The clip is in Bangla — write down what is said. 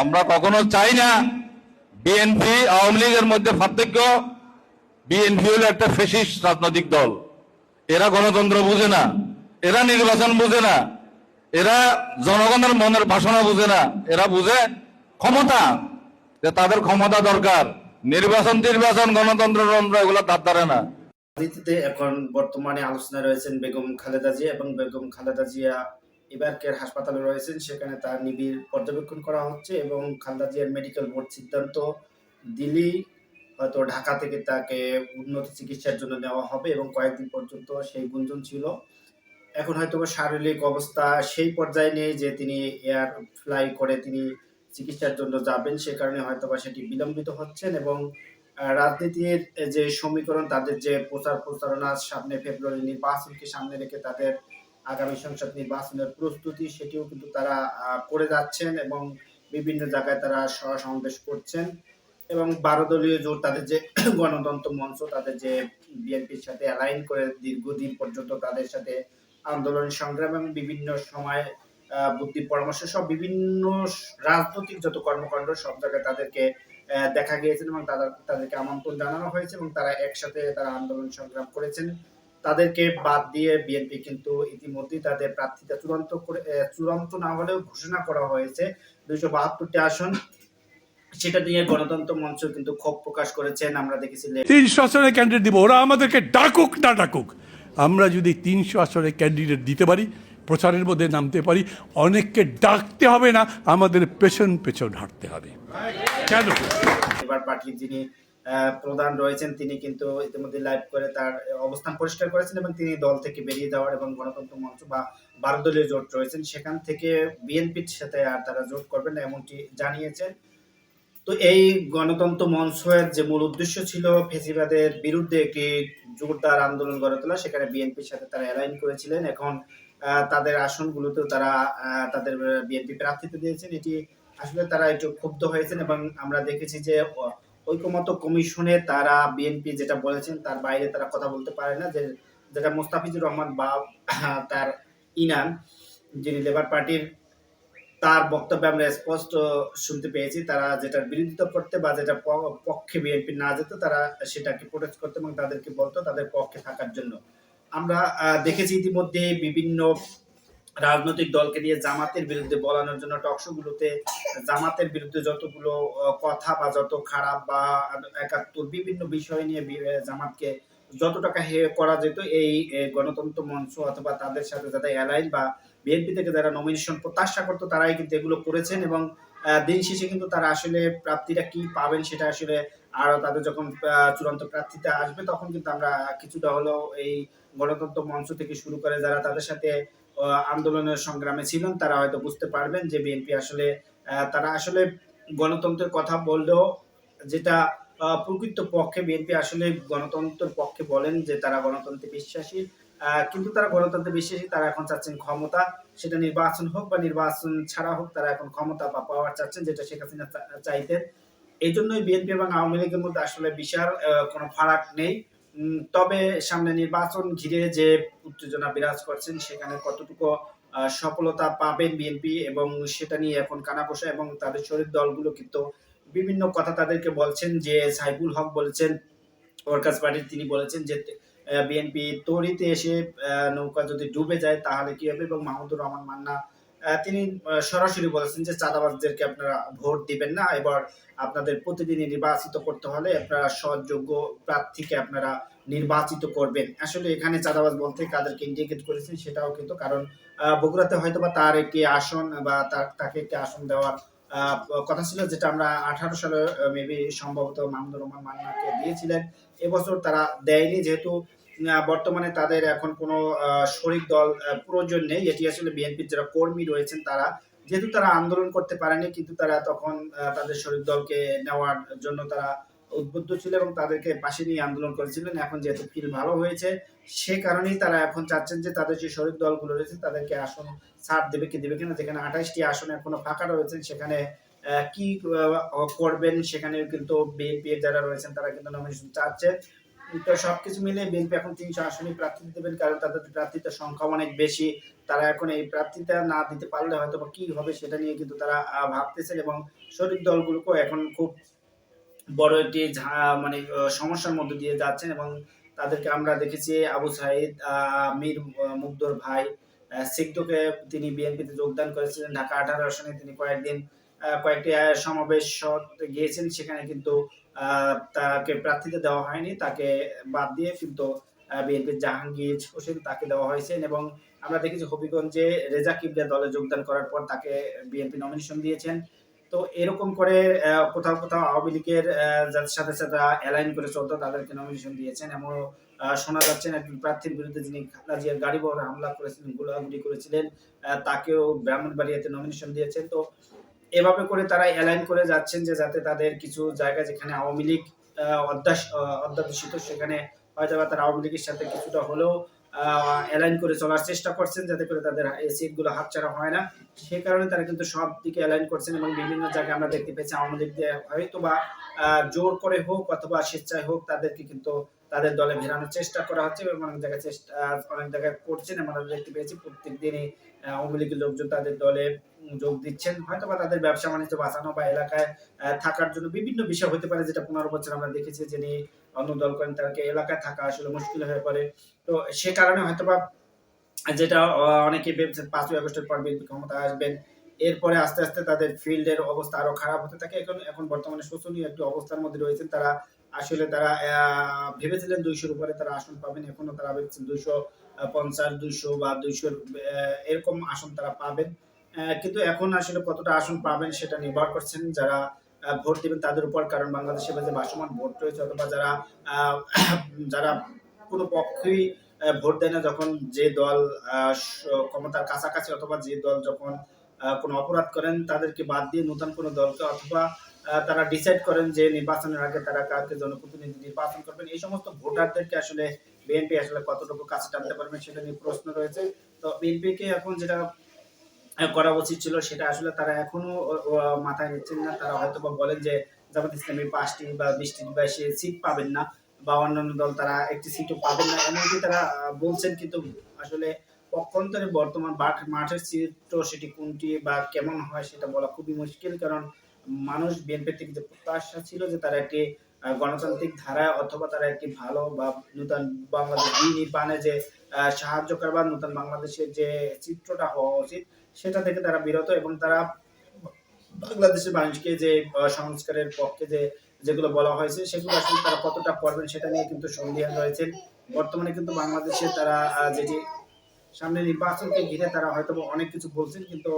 আমরা কখনো চাই না বিএনপি আওয়ামী লীগের মধ্যে পার্থক্য। বিএনপি হলো একটা ফেসিস রাজনৈতিক দল। এরা গণতন্ত্র বুঝে না, এরা নির্বাচন বুঝে না, এরা জনগণের মনের বাসনা বুঝে না। এরা বুঝে ক্ষমতা, যে তাদের ক্ষমতা দরকার। নির্বাচন নির্বাচন, গণতন্ত্র তন্ত্র এগুলো তার দ্বারা না। এখন বর্তমানে আলোচনায় রয়েছেন বেগম খালেদা জিয়া এবং বেগম খালেদা জিয়া এবারকের হাসপাতালে রয়েছেন, সেখানে তার নিবিড় পর্যবেক্ষণ করা হচ্ছে এবং খালেদা জিয়ার মেডিকেল বোর্ড সিদ্ধান্ত দিল্লি হয়তো ঢাকা থেকে তাকে উন্নত চিকিৎসার জন্য নেওয়া হবে এবং কয়েকদিন পর্যন্ত সেই গুঞ্জন ছিল। এখন হয়তো শারীরিক অবস্থা সেই পর্যায়ে নেই যে তিনি এয়ার ফ্লাই করে তিনি চিকিৎসার জন্য যাবেন, সে কারণে হয়তো বা সেটি বিলম্বিত হচ্ছেন এবং রাজনীতির যে সমীকরণ, তাদের যে প্রচার প্রচারণা সামনে ফেব্রুয়ারি নির্বাচনকে সামনে রেখে তাদের আগামী সংসদ নির্বাচনের প্রস্তুতি, সেটিও কিন্তু তারা করে যাচ্ছেন এবং বিভিন্ন জায়গায় তারা সমাবেশ করছেন। এবং বারো দলীয় জোট, তাদের যে গণতন্ত্র মঞ্চ, তাদের যে বিএনপির সাথে অ্যালাইন করে দীর্ঘদিন পর্যন্ত তাদের সাথে আন্দোলন, সংগ্রাম এবং বিভিন্ন সময় বুদ্ধি পরামর্শ সব বিভিন্ন রাজনৈতিক যত কর্মকাণ্ড, সব জায়গায় তাদেরকে দেখা গিয়েছেন এবং তাদের, তাদেরকে আমন্ত্রণ জানানো হয়েছে এবং তারা একসাথে তারা আন্দোলন, সংগ্রাম করেছেন। তাদেরকে বাদ দিয়ে বিএনপি কিন্তু ইতিমধ্যেই তাদের প্রার্থীতা চূড়ান্ত করে চূড়ান্ত না হলেও ঘোষণা করা হয়েছে। দুইশো বাহাত্তরটি আসন। সেটা নিয়ে গণতন্ত্র মঞ্চ কিন্তু ক্ষোভ প্রকাশ করেছেন। আমরা দেখেছি তিনশো আসনে ক্যান্ডিডেট দিব ওরা আমাদেরকে ডাকুক না ডাকুক। আমরা যদি তিনশো আসনে ক্যান্ডিডেট দিতে পারি প্রচারের মধ্যে নামতে পারি অনেককে ডাকতে হবে না আমাদের পেছন পেছন হাঁটতে হবে। কেন? এবার পার্টির যিনি প্রধান রয়েছেন। তিনি কিন্তু ইতিমধ্যে লাইভ করে তার অবস্থান পরিষ্কার করেছেন এবং তিনি দল থেকে বেরিয়ে যাওয়ার এবং গণতন্ত্র মঞ্চ বা বারো দলীয় জোট রয়েছেন। সেখান থেকে বিএনপির সাথে আর তারা জোট করবেন না এমনটি জানিয়েছেন। তো এই গণতন্ত্র মঞ্চের যে মূল উদ্দেশ্য ছিল ফেসিবাদের বিরুদ্ধে একটি জোরদার আন্দোলন গড়ে তোলা, সেখানে বিএনপির সাথে তারা অ্যালাইন করেছিলেন। এখন তাদের আসনগুলোতেও তারা তাদের বিএনপি প্রার্থিত দিয়েছেন। এটি আসলে তারা একটু ক্ষুব্ধ হয়েছেন এবং আমরা দেখেছি যে ঐকমত্য কমিশনে তারা বিএনপি যেটা বলেছেন, তার বাইরে তারা কথা বলতে পারে না। যে যেটা মোস্তাফিজুর রহমান বা তার ইনান যিনি লেবার পার্টির, তার বক্তব্যে আমরা স্পষ্ট শুনতে পেয়েছি। তারা যেটার বিরোধিতা করতে বা যেটা পক্ষে বিএনপি না যেত, তারা সেটাকে প্রোটেস্ট করতে এবং তাদেরকে বলতো তাদের পক্ষে থাকার জন্য। আমরা দেখেছি ইতিমধ্যে বিভিন্ন রাজনৈতিক দলকে দিয়ে জামাতের বিরুদ্ধে বলানোর জন্য টকশোগুলোতে জামাতের বিরুদ্ধে যতগুলো কথা বা যত খারাপ বা একাত্তর বিভিন্ন বিষয় নিয়ে জামাতকে যত টাকা হে করা যেত, এই গণতন্ত্র মঞ্চ অথবা তাদের সাথে যারা অ্যালাইন বা বিএনপি থেকে যারা নমিনেশন প্রত্যাশা করতো, তারাই কিন্তু এগুলো করেছেন এবং দিন শেষে কিন্তু তারা আসলে প্রাপ্তিটা কি পাবেন সেটা আসলে আরও তাদের যখন চূড়ান্ত প্রার্থীতে আসবে তখন কিন্তু আমরা কিছুটা হলেও এই গণতন্ত্র মঞ্চ থেকে শুরু করে যারা তাদের সাথে আন্দোলনের সংগ্রামে ছিলেন, তারা হয়তো বুঝতে পারবেন যে বিএনপি আসলে তারা আসলে গণতন্ত্রের কথা বললেও যেটা প্রকৃত পক্ষে বিএনপি আসলে গণতন্ত্রের পক্ষে বলেন যে তারা গণতন্ত্রে বিশ্বাসী কিন্তু তারা গণতন্ত্রে বিশ্বাসী, তারা এখন চাচ্ছেন ক্ষমতা, সেটা নির্বাচন হোক বা নির্বাচন ছাড়া হোক, তারা এখন ক্ষমতা বা পাওয়ার চাচ্ছেন, যেটা শেখ হাসিনা চাইতেন। এই জন্যই বিএনপি এবং আওয়ামী লীগের মধ্যে আসলে বিশাল কোনো ফারাক নেই। তবে সামনে নির্বাচন ঘিরে যে উত্তেজনা বিরাজ করছেন, সেখানে কতটুকু সফলতা পাবেন বিএনপি এবং সেটা নিয়ে এখন কানাবসা এবং তাদের শরীর দলগুলো কিন্তু বিভিন্ন কথা তাদেরকে বলছেন, যে সাইফুল হক বলেছেন ওয়ার্কার্স পার্টির তিনি বলেছেন যে বিএনপি তরিতে এসে নৌকা যদি ডুবে যায় তাহলে কি হবে? এবং মাহমুদুর রহমান মান্না তিনি সরাসরি বলেছেন যে চাঁদাবাজদেরকে আপনারা ভোট দিবেন না, এবার আপনাদের প্রতিদিনই নির্বাচিত করতে হলে আপনারা সৎযোগ্য প্রার্থীকে আপনারা নির্বাচিত করবেন। আসলে এখানে চাঁদাবাজ বলতে কাদেরকে ইন্ডিকেট করেছেন সেটাও কিন্তু কারণ বগুড়াতে হয়তো বা তার একটি আসন বা তার, তাকে একটি আসন দেওয়ার কথা ছিল যেটা আমরা আঠারো সালে মেবি সম্ভবত মাহমুদুর রহমান মান্নাকে দিয়েছিলেন। এবছর তারা দেয়নি যেহেতু বর্তমানে তাদের এখন কোনো শরিক দল প্রয়োজন নেই। এটি আসলে বিএনপির যারা কর্মী রয়েছেন তারা, যেহেতু তারা আন্দোলন করতে পারেনি, কিন্তু তারা তখন তাদের শরিক দলকে নেওয়ার জন্য তারা উদ্বুদ্ধ ছিল এবং তাদেরকে পাশে নিয়ে আন্দোলন করেছিলেন। এখন যেহেতু ফিল ভালো হয়েছে, সে কারণেই তারা এখন চাচ্ছেন যে তাদের যে শরিক দলগুলো রয়েছে তাদেরকে আসন ছাড় দেবে কি দেবে কিনা, যেখানে আঠাশটি আসন এখনও ফাঁকা রয়েছেন সেখানে কি করবেন সেখানে কিন্তু বিএনপি যারা রয়েছেন তারা কিন্তু নমিনেশন চাচ্ছে। তো সবকিছু মিলে বিএনপি এখন তিনশো আসনে প্রার্থী দেবেন কারণ তাদের প্রার্থীদের সংখ্যা অনেক বেশি। তারা এখন এই প্রার্থীটা না দিতে পারলে হয়তো কি হবে সেটা নিয়ে কিন্তু তারা ভাবতেছেন এবং শরিক দলগুলোকেও এখন খুব বড় একটি মানে সমস্যার মধ্যে দিয়ে যাচ্ছেন এবং তাদেরকে আমরা দেখেছি আবু সাইদ মীর মুগ্ধর ভাই আহ, তিনি বিএনপিতে যোগদান করেছিলেন। ঢাকা আঠারো আসনে তিনি কয়েকদিন কয়েকটি সমাবেশ গিয়েছেন। সেখানে কিন্তু তাকে প্রার্থীতে দেওয়া হয়নি। তাকে বাদ দিয়ে কিন্তু বিএনপির জাহাঙ্গীর হোসেন তাকে দেওয়া হয়েছে এবং আমরা দেখেছি হবিগঞ্জে রেজা কিবরিয়া দলে যোগদান করার পর তাকে বিএনপি নমিনেশন দিয়েছেন। তো এরকম করে কোথাও কোথাও আওয়ামী লীগের যাদের সাথে সাথে অ্যালাইন করে চলতো, তাদেরকে নমিনেশন দিয়েছেন এমন শোনা যাচ্ছে একজন প্রার্থীর বিরুদ্ধে যিনি খালেদা জিয়ার গাড়ি বহরে হামলা করেছিলেন, গোলাগুলি করেছিলেন তাকেও ব্রাহ্মণবাড়িয়াতে নমিনেশন দিয়েছেন। তো এভাবে করে তারা অ্যালাইন করে যাচ্ছেন যে যাতে তাদের কিছু জায়গা যেখানে আওয়ামী লীগ অধ্যাস অধ্যাদেশিত সেখানে হয়তো বা তারা আওয়ামী লীগের সাথে কিছুটা হলেও অ্যালাইন করে চলার চেষ্টা করছেন যাতে করে তাদের সিটগুলো হাতছাড়া হয় না। সে কারণে তারা কিন্তু সব দিকে অ্যালাইন করছেন এবং বিভিন্ন জায়গায় আমরা দেখতে পেয়েছি আওয়ামী লীগ হয়তো বা জোর করে হোক অথবা স্বেচ্ছায় হোক তাদেরকে কিন্তু তাদের দলে ভেরানোর চেষ্টা করা হচ্ছে এবং অনেক জায়গায় চেষ্টা, অনেক জায়গায় করছেন আমরা দেখতে পেয়েছি। প্রত্যেক দিনই আওয়ামী লীগের লোকজন তাদের দলে যোগ দিচ্ছেন। হয়তো বা তাদের ব্যবসা বাণিজ্য বাঁচানো বা এলাকায় থাকার জন্য বিভিন্ন বিষয় হতে পারে যেটা পনেরো বছর আমরা দেখেছি যিনি অন্য দল করেন, তাকে এলাকায় থাকা আসলে মুশকিল হয়ে পড়ে। তো সে কারণে হয়তো বা যেটা অনেকে ভেবেছেন পাঁচই আগস্টের পর বিএনপি ক্ষমতা আসবেন। এরপরে আস্তে আস্তে তাদের ফিল্ডের অবস্থা আরও খারাপ হতে থাকে। এখন এখন বর্তমানে শোচনীয় একটি অবস্থার মধ্যে রয়েছেন তারা। আসলে তারা ভেবেছিলেন দুইশোর উপরে তারা আসন পাবেন, এখনও তারা ভেবেছেন দুইশো পঞ্চাশ, দুইশো বা দুইশোর এরকম আসন তারা পাবেন। কিন্তু এখন আসলে কতটা আসন পাবেন সেটা নির্ভর করছেন যারা ভোট দেবেন তাদের উপর। কারণ বাংলাদেশে যে ভাসমান ভোট রয়েছে অথবা যারা যারা কোনো পক্ষই ভোট দেয় না, যখন যে দল ক্ষমতার কাছাকাছি অথবা যে দল যখন কোনো অপরাধ করেন, তাদেরকে বাদ দিয়ে নতুন কোনো দলকে অথবা তারা ডিসাইড করেন যে নির্বাচনের আগে তারা কাকে জনপ্রতিনিধি নির্বাচন করবেন। এই সমস্ত ভোটারদেরকে আসলে বিএনপি আসলে কতটুকু কাছে টানতে পারবেন সেটা নিয়ে প্রশ্ন রয়েছে। তো বিএনপিকে এখন যেটা করা উচিত ছিল সেটা আসলে তারা এখনও মাথায় নিচ্ছেন না। তারা হয়তো বা বলেন যে জামাত ইসলামী পাঁচটি বা বিশটি বা সে সিট পাবেন না বা অন্যান্য দল তারা একটি সিটও পাবেন না। এমনকি তারা বলছেন কিন্তু আসলে পক্ষান্তরে বর্তমান মাঠ- মাঠের চিত্র সেটি কোনটি বা কেমন হয় সেটা বলা খুবই মুশকিল, কারণ মানুষ বিএনপি থেকে যে প্রত্যাশা ছিল যে তারা একটি গণতান্ত্রিক ধারায় অথবা তারা একটি ভালো বা নূতন বাংলাদেশ নির্মাণে যে সাহায্য করবার নতুন বাংলাদেশের যে চিত্রটা হওয়া উচিত, সেটা থেকে তারা বিরত এবং তারা বাংলাদেশের মানুষকে যে সংস্কারের পক্ষে যে, যেগুলো বলা হয়েছে সেগুলো আসলে তারা কতটা করবেন সেটা নিয়ে কিন্তু সন্দেহ রয়েছেন বর্তমানে কিন্তু বাংলাদেশে তারা যেটি সামনে নির্বাচনকে ঘিরে তারা হয়তো অনেক কিছু বলছেন কিন্তু